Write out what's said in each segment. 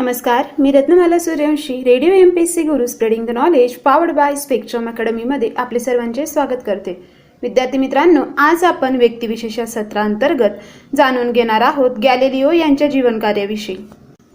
नमस्कार. मी Ratnamala Suryavanshi radio M P S C Guru spreading the knowledge powered by Spectrum अकॅडमीमध्ये आपले सर्वांचे स्वागत करते. विद्यार्थी मित्रांनो आज आपण व्यक्तिविशेष या सत्रांतर्गत जाणून घेणार आहोत गॅलिलिओ यांच्या जीवनकार्याविषयी.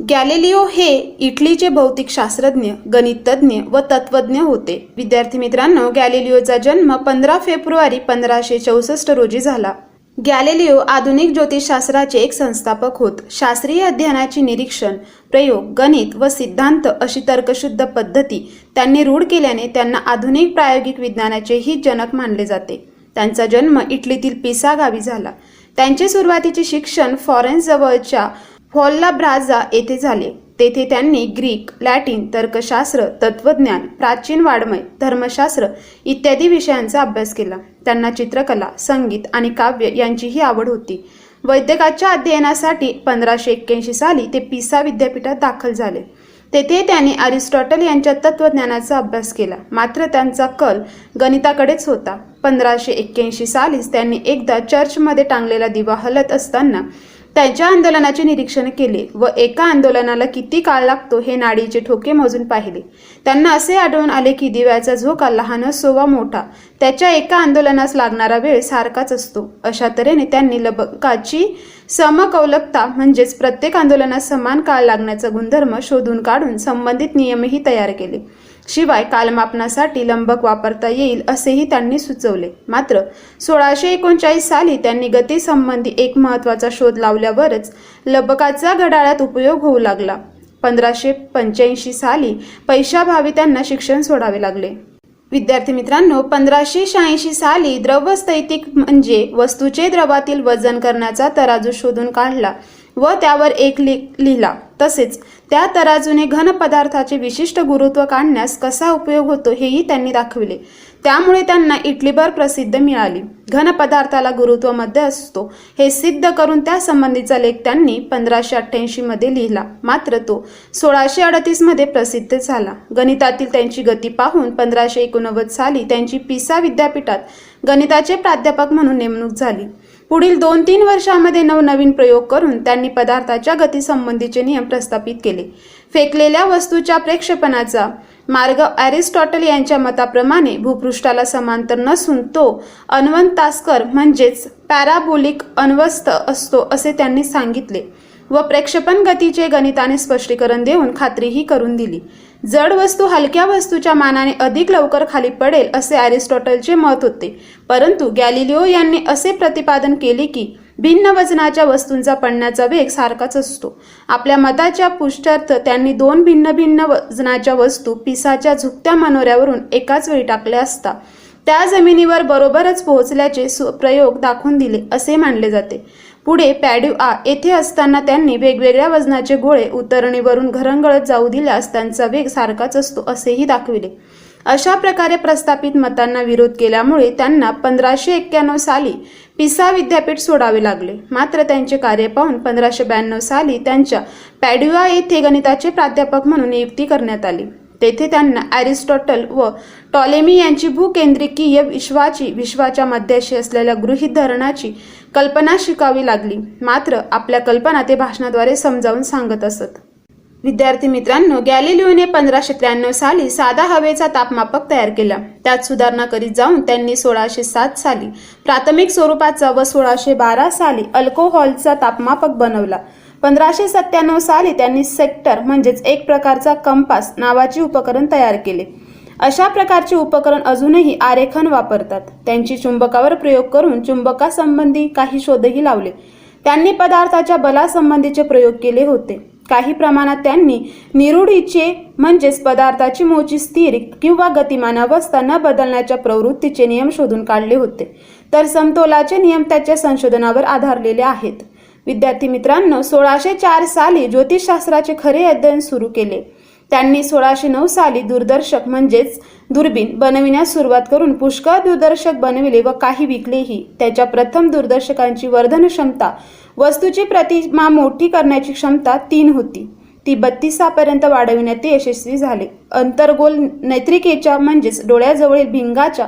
गॅलेलिओ हे इटलीचे भौतिक शास्त्रज्ञ गणितज्ञ व तत्वज्ञ होते. विद्यार्थी मित्रांनो गॅलिलिओचा जन्म पंधरा फेब्रुवारी पंधराशे चौसष्ट रोजी झाला. गॅलेलिओ आधुनिक ज्योतिषशास्त्राचे एक संस्थापक होत. शास्त्रीय अध्ययनाची निरीक्षण प्रयोग गणित व सिद्धांत अशी तर्कशुद्ध पद्धती त्यांनी रूढ केल्याने त्यांना आधुनिक प्रायोगिक विज्ञानाचेही जनक मानले जाते. त्यांचा जन्म इटलीतील पिसा गावी झाला. त्यांचे सुरुवातीचे शिक्षण फॉरेन्स जवळच्या फॉल्ला ब्राझा येथे झाले. तेथे त्यांनी ग्रीक लॅटिन तर्कशास्त्र तत्वज्ञान प्राचीन वाड्मय धर्मशास्त्र इत्यादी विषयांचा अभ्यास केला. त्यांना चित्रकला संगीत आणि काव्य यांचीही आवड होती. वैद्यकाच्या अध्ययनासाठी पंधराशे एक्क्याऐंशी साली ते पिसा विद्यापीठात दाखल झाले. तेथे त्यांनी अरिस्टॉटल यांच्या तत्वज्ञानाचा अभ्यास केला. मात्र त्यांचा कल गणिताकडेच होता. पंधराशे एक्क्याऐंशी सालीच त्यांनी एकदा चर्चमध्ये टांगलेला दिवा हलत असताना त्यांच्या आंदोलनाचे निरीक्षण केले व एका आंदोलनाला किती काळ लागतो हे नाडीचे ठोके मोजून पाहिले. त्यांना असे आढळून आले की दिव्याचा झोका लहान असो वा मोठा त्याच्या एका आंदोलनास लागणारा वेळ सारखाच असतो. अशा तऱ्हेने त्यांनी लबकाची समकौलकता म्हणजेच प्रत्येक आंदोलनात समान काळ लागण्याचा गुणधर्म शोधून काढून संबंधित नियमही तयार केले. शिवाय कालमापनासाठी लंबक वापरता येईल असेही त्यांनी सुचवले. मात्र सोळाशे एकोणचाळीस साली त्यांनी गतीसंबंधी एक महत्त्वाचा शोध लावल्यावरच लंबकाचा घड्याळात उपयोग होऊ लागला. पंधराशे पंच्याऐंशी साली पैशाभावी त्यांना शिक्षण सोडावे लागले. विद्यार्थी मित्रांनो पंधराशे शहाऐंशी साली द्रवस्थैतिक म्हणजे वस्तूचे द्रवातील वजन करण्याचा तराजू शोधून काढला. व त्यावर एक लेख लिहिला. तसेच त्या तराजूने घन पदार्थाचे विशिष्ट गुरुत्व काढण्यास कसा उपयोग होतो हेही त्यांनी दाखविले. त्यामुळे त्यांना इटलीभर प्रसिद्ध मिळाली. घन पदार्थाला गुरुत्वमध्ये असतो. हे सिद्ध करून त्या संबंधीचा लेख त्यांनी पंधराशे अठ्ठ्याऐंशी मध्ये लिहिला. मात्र तो सोळाशे अडतीसमध्ये प्रसिद्ध झाला. गणितातील त्यांची गती पाहून पंधराशे एकोणनव्वद साली त्यांची पिसा विद्यापीठात गणिताचे प्राध्यापक म्हणून नेमणूक झाली. पुढील दोन तीन वर्षामध्ये नवनवीन प्रयोग करून त्यांनी पदार्थाच्या गतीसंबंधीचे नियम प्रस्थापित केले. फेकलेल्या वस्तूच्या प्रेक्षेपणाचा मार्ग अरिस्टॉटल यांच्या मताप्रमाणे भूपृष्ठाला समांतर नसून तो अनवंतास्कर म्हणजेच पॅराबोलिक अन्वस्त असतो असे त्यांनी सांगितले. व प्रेक्षेपण गतीचे गणिताने स्पष्टीकरण देऊन खात्रीही करून दिली. जड वस्तू हलक्या वस्तूच्या मानाने अधिक लवकर खाली पडेल असे अरिस्टॉटलचे मत होते. परंतु गॅलिलिओ यांनी असे प्रतिपादन केले की भिन्न वजनाच्या वस्तूंचा पडण्याचा वेग सारखाच असतो. आपल्या मताच्या पुष्ट्यार्थ त्यांनी दोन भिन्न भिन्न वजनाच्या वस्तू पिसाच्या झुकत्या मनोऱ्यावरून एकाच वेळी टाकल्या असता. त्या जमिनीवर बरोबरच पोहोचल्याचे प्रयोग दाखवून दिले असे मानले जाते. पुढे पॅड्युआ येथे असताना त्यांनी वेगवेगळ्या वजनाचे गोळे उतरणीवरून घरंगळत जाऊ दिल्यास त्यांचा वेग सारखाच असतो असेही दाखविले. अशा प्रकारे प्रस्थापित मतांना विरोध केल्यामुळे त्यांना पंधराशे एक्क्याण्णव साली पिसा विद्यापीठ सोडावे लागले. मात्र त्यांचे कार्य पाहून पंधराशे ब्याण्णव साली त्यांच्या पॅड्युआ येथे गणिताचे प्राध्यापक म्हणून नियुक्ती करण्यात आली. तेथे त्यांना ॲरिस्टॉटल व टॉलेमी यांची भूकेंद्रिकीय विश्वाची विश्वाच्या मध्याशी असलेल्या गृहीत धरणाची कल्पना शिकावी लागली. मात्र आपल्या कल्पना ते भाषणाद्वारे समजावून सांगत असत. विद्यार्थी मित्रांनो गॅलिलिओने पंधराशे त्र्याण्णव साली साधा हवेचा तापमापक तयार केला. त्यात सुधारणा करीत जाऊन त्यांनी सोळाशे सात साली प्राथमिक स्वरूपाचा व सोळाशे बारा साली अल्कोहॉलचा तापमापक बनवला. पंधराशे सत्त्याण्णव साली त्यांनी सेक्टर म्हणजेच एक प्रकारचा कंपास नावाचे उपकरण तयार केले. अशा प्रकारचे उपकरण अजूनही आरेखन वापरतात. त्यांची चुंबकावर प्रयोग करून चुंबकासंबंधी काही शोधही लावले. त्यांनी पदार्थाच्या बलासंबंधीचे प्रयोग केले होते. काही प्रमाणात त्यांनी निरुढीचे म्हणजेच पदार्थाची मोची स्थिर किंवा गतिमान अवस्था न बदलण्याच्या प्रवृत्तीचे नियम शोधून काढले होते. तर समतोलाचे नियम त्याच्या संशोधनावर आधारलेले आहेत. विद्यार्थी मित्रांनो सोळाशे चार साली ज्योतिषशास्त्राचे खरे अध्ययन सुरू केले. त्यांनी सोळाशे नऊ साली दूरदर्शक म्हणजेच दुर्बीण बनविण्यास सुरुवात करून पुष्कळ दूरदर्शक बनविले व काही विकलेही. त्याच्या प्रथम दूरदर्शकांची वर्धन क्षमता वस्तूची प्रतिमा मोठी करण्याची क्षमता तीन होती. ती बत्तीसापर्यंत वाढविण्यात यशस्वी झाले. अंतर्गोल नैत्रिकेच्या म्हणजेच डोळ्याजवळील भिंगाच्या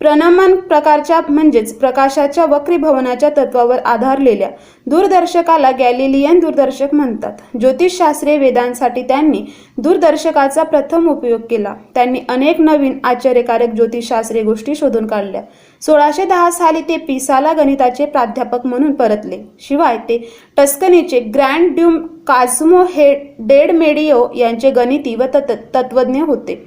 प्रणमन प्रकारच्या म्हणजेच प्रकाशाच्या वक्रीभवनाच्या तत्वावर आधारलेल्या दूरदर्शकाला गॅलिलियन दूरदर्शक म्हणतात. ज्योतिषशास्त्रीय वेदांसाठी त्यांनी दूरदर्शकाचा प्रथम उपयोग केला. त्यांनी अनेक नवीन आश्चर्यकारक ज्योतिषशास्त्रीय गोष्टी शोधून काढल्या. सोळाशे दहा साली ते पिसाला गणिताचे प्राध्यापक म्हणून परतले. शिवाय ते टस्कनीचे ग्रँड ड्यूम काझमो हे डेड मेडिओ यांचे गणिती व तत तत्वज्ञ होते.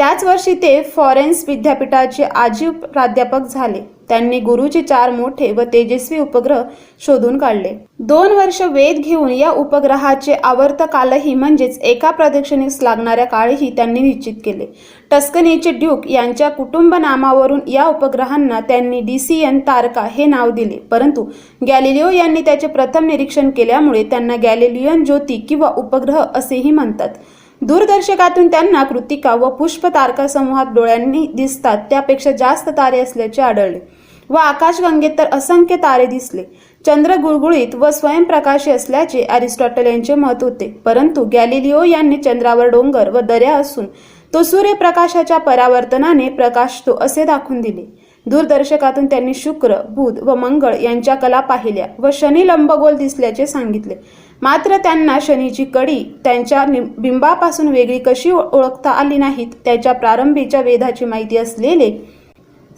त्याच वर्षी ते फॉरेन्स विद्यापीठाचे आजीव प्राध्यापक झाले. त्यांनी गुरुचे चार मोठे व तेजस्वी उपग्रह शोधून काढले. दोन वर्ष वेध घेऊन या उपग्रहाचे आवर्त कालही म्हणजेच एका प्रदक्षिणेस लागणाऱ्या काळही त्यांनी निश्चित केले. टस्कनीचे ड्यूक यांच्या कुटुंब नामावरून या उपग्रहांना त्यांनी डीसीएन तारका हे नाव दिले. परंतु गॅलिलिओ यांनी त्याचे प्रथम निरीक्षण केल्यामुळे त्यांना गॅलिलियन ज्योती किंवा उपग्रह असेही म्हणतात. दूरदर्शकातून त्यांना कृतिका व पुष्प तारका समूहात डोळ्यांनी दिसतात त्यापेक्षा जास्त तारे असल्याचे आढळले. व आकाशगंगेत तर असंख्य तारे दिसले. चंद्र गुळगुळीत व स्वयंप्रकाशी असल्याचे अरिस्टॉटल यांचे मत होते. परंतु गॅलिलिओ यांनी चंद्रावर डोंगर व दऱ्या असून तो सूर्यप्रकाशाच्या परावर्तनाने प्रकाशतो असे दाखवून दिले. दूरदर्शकातून त्यांनी शुक्र बुध व मंगळ यांच्या कला पाहिल्या व शनी लंबगोल दिसल्याचे सांगितले. मात्र त्यांना शनीची कडी त्यांच्या बिंबापासून वेगळी कशी ओ- ओळखता आली नाहीत त्याच्या प्रारंभीच्या वेधाची माहिती असलेले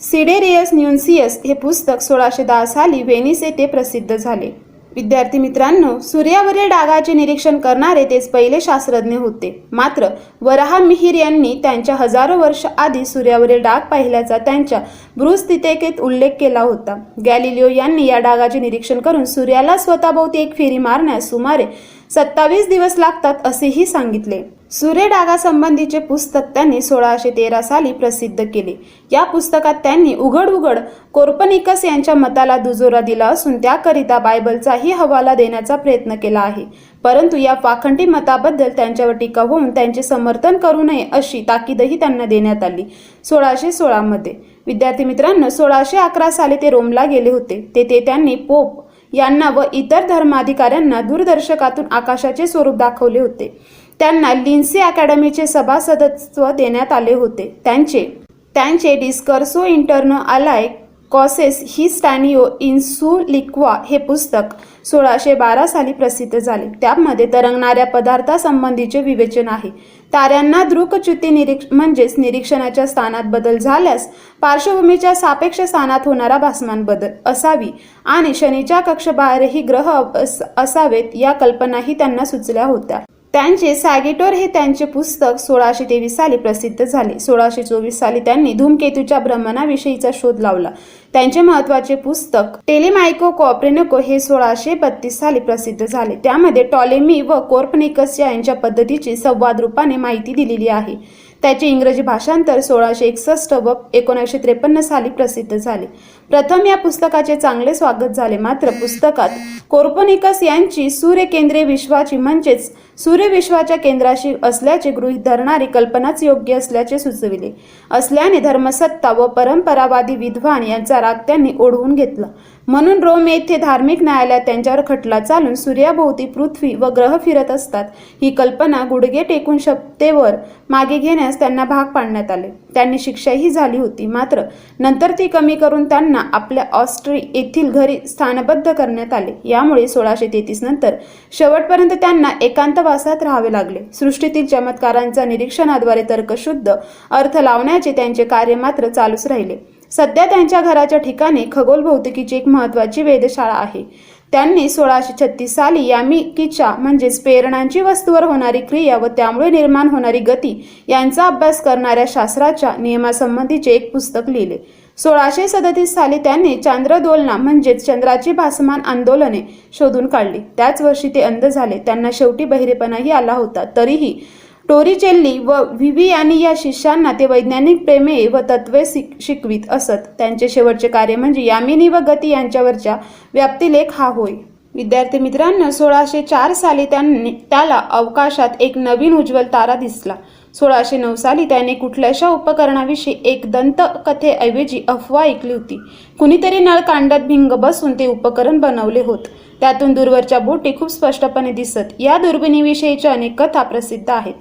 सिडेरियस न्युन्सियस हे पुस्तक सोळाशे दहा साली व्हेनिस येथे प्रसिद्ध झाले. विद्यार्थी मित्रांनो सूर्यावरील डागाचे निरीक्षण करणारे तेच पहिले शास्त्रज्ञ होते. मात्र वराहा मिहिर यांनी त्यांच्या हजारो वर्ष आधी सूर्यावरील डाग पाहिल्याचा त्यांच्या बृहस्थितिकेत उल्लेख केला होता. गॅलिलिओ यांनी या डागाचे निरीक्षण करून सूर्याला स्वतःभोवती एक फेरी मारण्यास सुमारे सत्तावीस दिवस लागतात असेही सांगितले. सूर्य डागासंबंधीचे पुस्तक त्यांनी सोळाशे तेरा साली प्रसिद्ध केले. या पुस्तकात त्यांनी उघड उघड कोर्पनिकस यांच्या मताला दुजोरा दिला असून त्याकरिता बायबलचाही हवाला देण्याचा प्रयत्न केला आहे. परंतु या पाखंडी मताबद्दल त्यांच्यावर टीका होऊन त्यांचे समर्थन करू नये अशी ताकीदही त्यांना देण्यात आली. सोळाशे सोळामध्ये. विद्यार्थी मित्रांनो सोळाशे अकरा साली ते रोमला गेले होते. तेथे त्यांनी पोप यांना व इतर धर्माधिकाऱ्यांना दूरदर्शकातून आकाशाचे स्वरूप दाखवले होते. त्यांना लिन्सी अकॅडमीचे सभासदत्व देण्यात आले होते. त्यांचे त्यांचे डिस्कर्सो इंटरनो आलाय कॉसेस ही स्टॅनिओ इन्सुलिक्वा हे पुस्तक सोळाशे बारा साली प्रसिद्ध झाले. त्यामध्ये तरंगणाऱ्या पदार्थासंबंधीचे विवेचन आहे. ताऱ्यांना द्रुकच्युती निरीक्ष म्हणजेच निरीक्षणाच्या स्थानात बदल झाल्यास पार्श्वभूमीच्या सापेक्ष स्थानात होणारा भासमान बदल असावी आणि शनीच्या कक्षबाहेरही ग्रह अस- असावेत या कल्पनाही त्यांना सुचल्या होत्या. त्यांचे सॅगिटोर हे त्यांचे पुस्तक सोळाशे तेवीस साली प्रसिद्ध झाले. सोळाशे चोवीस साली त्यांनी धूमकेतूच्या भ्रमणाविषयीचा शोध लावला. त्यांचे महत्त्वाचे पुस्तक टेलिमायको कॉप्रेनिको हे सोळाशे बत्तीस साली प्रसिद्ध झाले. त्यामध्ये टॉलेमी व कोर्पनिकस यांच्या पद्धतीची संवाद रूपाने माहिती दिलेली आहे. त्याचे इंग्रजी भाषांतर सोळाशे एकसष्ट व एकोणीसशे त्रेपन्न साली प्रसिद्ध झाले. प्रथम या पुस्तकाचे चांगले स्वागत झाले. मात्र पुस्तकात कोर्पोनिकस यांची सूर्यकेंद्रे विश्वाची म्हणजेच सूर्यविश्वाच्या केंद्राशी असल्याचे गृहीत धरणारी कल्पनाच योग्य असल्याचे सुचविले. असल्याने धर्मसत्ता व परंपरावादी विद्वान यांचा राग त्यांनी ओढवून घेतला. म्हणून रोम येथे धार्मिक न्यायालयात त्यांच्यावर खटला चालून सूर्याभोवती पृथ्वी व ग्रह फिरत असतात. ही कल्पना गुडघे टेकून शपतेवर मागे घेण्यास त्यांना भाग पाडण्यात आले. त्यांनी शिक्षाही झाली होती. मात्र नंतर ती कमी करून त्यांना आपल्या ऑस्ट्री येथील घरी स्थानबद्ध करण्यात आले. यामुळे सोळाशे तेहतीस नंतर शेवटपर्यंत त्यांना एकांतवासात राहावे लागले. सृष्टीतील चमत्कारांचा निरीक्षणाद्वारे तर्कशुद्ध अर्थ लावण्याचे त्यांचे कार्य मात्र चालूच राहिले. सध्या त्यांच्या घराच्या ठिकाणी खगोल भौतिकीची एक महत्वाची वेधशाळा आहे. त्यांनी सोळाशे छत्तीस साली यामिकीच्या म्हणजेच प्रेरणांची वस्तूवर होणारी क्रिया व त्यामुळे निर्माण होणारी गती यांचा अभ्यास करणाऱ्या शास्त्राच्या नियमासंबंधीचे एक पुस्तक लिहिले. सोळाशे सदतीस साली त्यांनी चांद्रदोलना म्हणजेच चंद्राची भासमान आंदोलने शोधून काढली. त्याच वर्षी ते अंध झाले. त्यांना शेवटी बहिरेपणाही आला होता. तरीही टोरिचेल्ली व व्हिवियानी या शिष्यांना ते वैज्ञानिक प्रेमे व तत्वे शिक- शिकवित असत. त्यांचे शेवटचे कार्य म्हणजे यामिनी व गती यांच्यावरच्या व्याप्तिलेख हा होय. विद्यार्थी मित्रांनो सोळाशे चार साली त्यांनी त्याला अवकाशात एक नवीन उज्ज्वल तारा दिसला. सोळाशे नऊ साली त्याने कुठल्याशा उपकरणाविषयी एक दंतकथेऐवजी अफवा ऐकली होती. कुणीतरी नळकांडात भिंग बसून ते उपकरण बनवले होत. त्यातून दूरवरच्या बोटी खूप स्पष्टपणे दिसत. या दुर्बिणीविषयीच्या अनेक कथा प्रसिद्ध आहेत.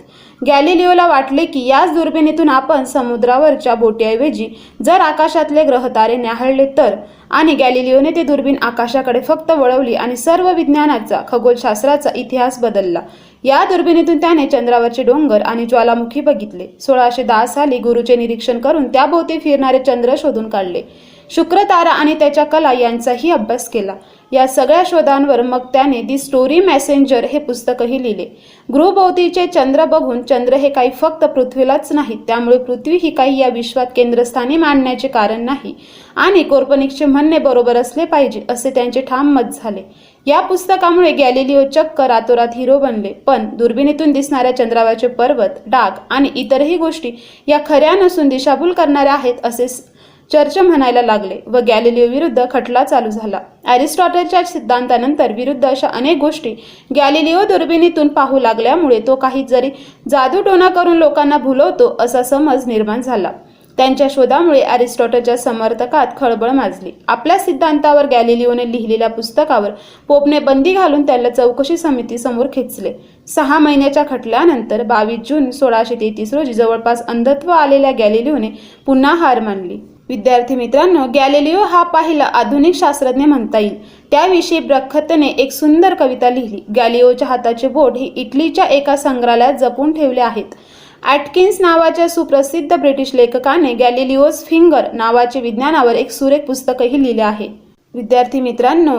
गॅलिलिओला वाटले की याच दुर्बिणीतून आपण समुद्रावरच्या बोटीऐवजी जर आकाशातले ग्रहतारे न्याहाळले तर. आणि गॅलिलिओने ते दुर्बीण आकाशाकडे फक्त वळवली आणि सर्व विज्ञानाचा खगोलशास्त्राचा इतिहास बदलला. या दुर्बिणीतून त्याने चंद्रावरचे डोंगर आणि ज्वालामुखी बघितले. सोळाशे दहा साली गुरुचे निरीक्षण करून त्याभोवती फिरणारे चंद्र शोधून काढले. शुक्रतारा आणि त्याच्या कला यांचाही अभ्यास केला. या सगळ्या शोधांवर मग त्याने दी स्टोरी मॅसेंजर हे पुस्तकही लिहिले. गृहभोवतीचे चंद्र बघून चंद्र हे काही फक्त पृथ्वीलाच नाही त्यामुळे पृथ्वी ही काही या विश्वात केंद्रस्थानी मांडण्याचे कारण नाही आणि कोर्पनिकचे म्हणणे बरोबर असले पाहिजे असे त्यांचे ठाम मत झाले. या पुस्तकामुळे गॅलिलिओ चक्क रातोरात हिरो बनले पण दुर्बिणीतून दिसणाऱ्या चंद्रावरचे पर्वत डाग आणि इतरही गोष्टी या खऱ्या नसून दिशाभूल करणाऱ्या आहेत असे चर्च म्हणायला लागले व गॅलिलिओ विरुद्ध खटला चालू झाला. अरिस्टॉटलच्या सिद्धांतानंतर विरुद्ध अशा अनेक गोष्टी गॅलिलिओ दुर्बिणीतून पाहू लागल्यामुळे तो काही जरी जादूटोणा करून लोकांना भुलवतो असा समज निर्माण झाला. त्यांच्या शोधामुळे अरिस्टॉटलच्या समर्थकात खळबळ माजली. आपल्या सिद्धांतावर गॅलिलिओने लिहिलेल्या पुस्तकावर पोपने बंदी घालून त्याला चौकशी समिती समोर खेचले. सहा महिन्याच्या खटल्यानंतर बावीस जून सोळाशे तेहतीस रोजी जवळपास अंधत्व आलेल्या गॅलिलिओने पुन्हा हार मानली. विद्यार्थी मित्रांनो गॅलिलिओ हा पाहिला आधुनिक शास्त्रज्ञ म्हणता येईल. त्याविषयी ब्रखतने एक सुंदर कविता लिहिली. गॅलिओच्या हाताचे बोट हे इटलीच्या एका संग्रहालयात जपून ठेवले आहेत. ॲटकिन्स नावाच्या सुप्रसिद्ध ब्रिटिश लेखकाने गॅलिलिओस फिंगर नावाचे विज्ञानावर एक सुरेख पुस्तकही लिहिले आहे. विद्यार्थी मित्रांनो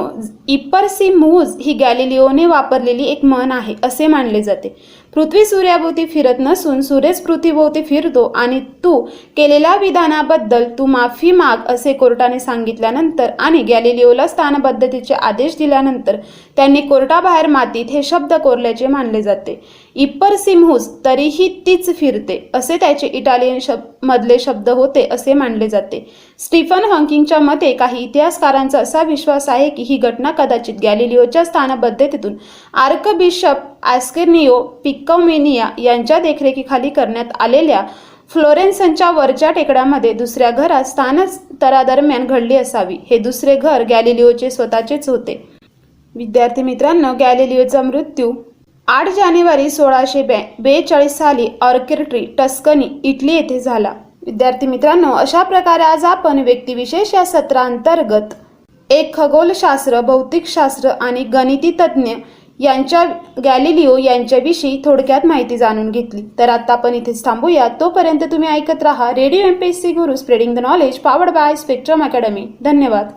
इपरसी मूज ही गॅलिलिओने वापरलेली एक म्हण आहे असे मानले जाते. पृथ्वी सूर्याभोवती फिरत नसून सूर्यच पृथ्वीभोवती फिरतो आणि तू केलेल्या विधानाबद्दल तू माफी माग असे कोर्टाने सांगितल्यानंतर आणि गॅलिलिओला स्थानबद्धतेचे आदेश दिल्यानंतर त्यांनी कोर्टाबाहेर मातीत हे शब्द कोरल्याचे मानले जाते. इप्पर सिमहूस तरीही तीच फिरते असे त्याचे इटालियन शब्द मधले शब्द होते असे मानले जाते. स्टीफन हॉकिंगच्या मते काही इतिहासकारांचा असा विश्वास आहे की ही घटना कदाचित गॅलिलिओच्या स्थानबद्धतेतून आर्क बिशप ॲस्केर्निओ पिक्कौमेनिया यांच्या देखरेखीखाली करण्यात आलेल्या फ्लोरेन्सनच्या वरच्या टेकड्यामध्ये दुसऱ्या घरात स्थानांतरादरम्यान घडली असावी. हे दुसरे घर गॅलिलिओचे स्वतःचेच होते. विद्यार्थी मित्रांनो गॅलिलिओचा मृत्यू आठ जानेवारी सोळाशे बे बेचाळीस साली ऑर्किट्री टस्कनी इटली येथे झाला. विद्यार्थी मित्रांनो अशा प्रकारे आज आपण व्यक्तिविशेष या सत्रांतर्गत एक खगोलशास्त्र भौतिकशास्त्र आणि गणिती तज्ज्ञ यांच्या गॅलिलिओ यांच्याविषयी थोडक्यात माहिती जाणून घेतली. तर आता आपण इथेच थांबूया. तोपर्यंत तुम्ही ऐकत राहा radio M P S C Guru spreading the knowledge powered by Spectrum academy धन्यवाद.